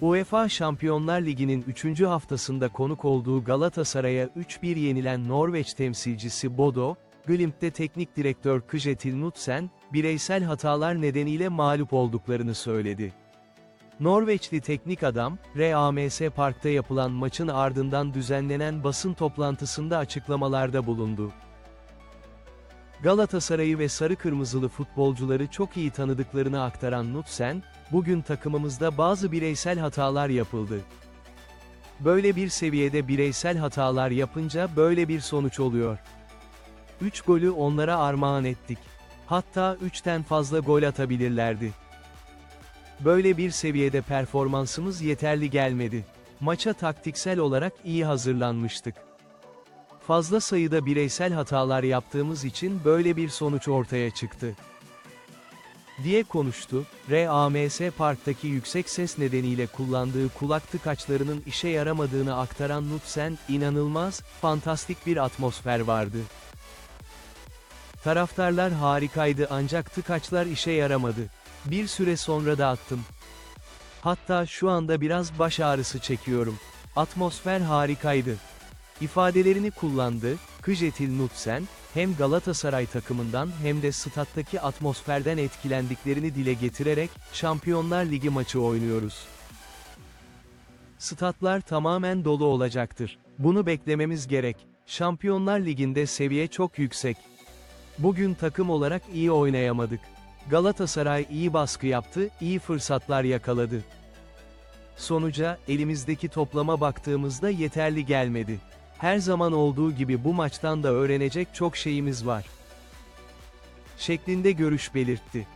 UEFA Şampiyonlar Ligi'nin 3. haftasında konuk olduğu Galatasaray'a 3-1 yenilen Norveç temsilcisi Bodo, Glimt'te teknik direktör Kjetil Knudsen, bireysel hatalar nedeniyle mağlup olduklarını söyledi. Norveçli teknik adam, RAMS Park'ta yapılan maçın ardından düzenlenen basın toplantısında açıklamalarda bulundu. Galatasaray'ı ve sarı kırmızılı futbolcuları çok iyi tanıdıklarını aktaran Knudsen, bugün takımımızda bazı bireysel hatalar yapıldı. Böyle bir seviyede bireysel hatalar yapınca böyle bir sonuç oluyor. 3 golü onlara armağan ettik. Hatta 3'ten fazla gol atabilirlerdi. Böyle bir seviyede performansımız yeterli gelmedi. Maça taktiksel olarak iyi hazırlanmıştık. Fazla sayıda bireysel hatalar yaptığımız için böyle bir sonuç ortaya çıktı. diye konuştu. RAMS Park'taki yüksek ses nedeniyle kullandığı kulak tıkaçlarının işe yaramadığını aktaran Knudsen, inanılmaz, fantastik bir atmosfer vardı. Taraftarlar harikaydı ancak tıkaçlar işe yaramadı. Bir süre sonra da attım. Hatta şu anda biraz baş ağrısı çekiyorum. Atmosfer harikaydı. İfadelerini kullandı, Kjetil Knudsen, hem Galatasaray takımından hem de stat'taki atmosferden etkilendiklerini dile getirerek, Şampiyonlar Ligi maçı oynuyoruz. Statlar tamamen dolu olacaktır. Bunu beklememiz gerek. Şampiyonlar Ligi'nde seviye çok yüksek. Bugün takım olarak iyi oynayamadık. Galatasaray iyi baskı yaptı, iyi fırsatlar yakaladı. Sonuca, elimizdeki toplama baktığımızda yeterli gelmedi. Her zaman olduğu gibi bu maçtan da öğrenecek çok şeyimiz var. Şeklinde görüş belirtti.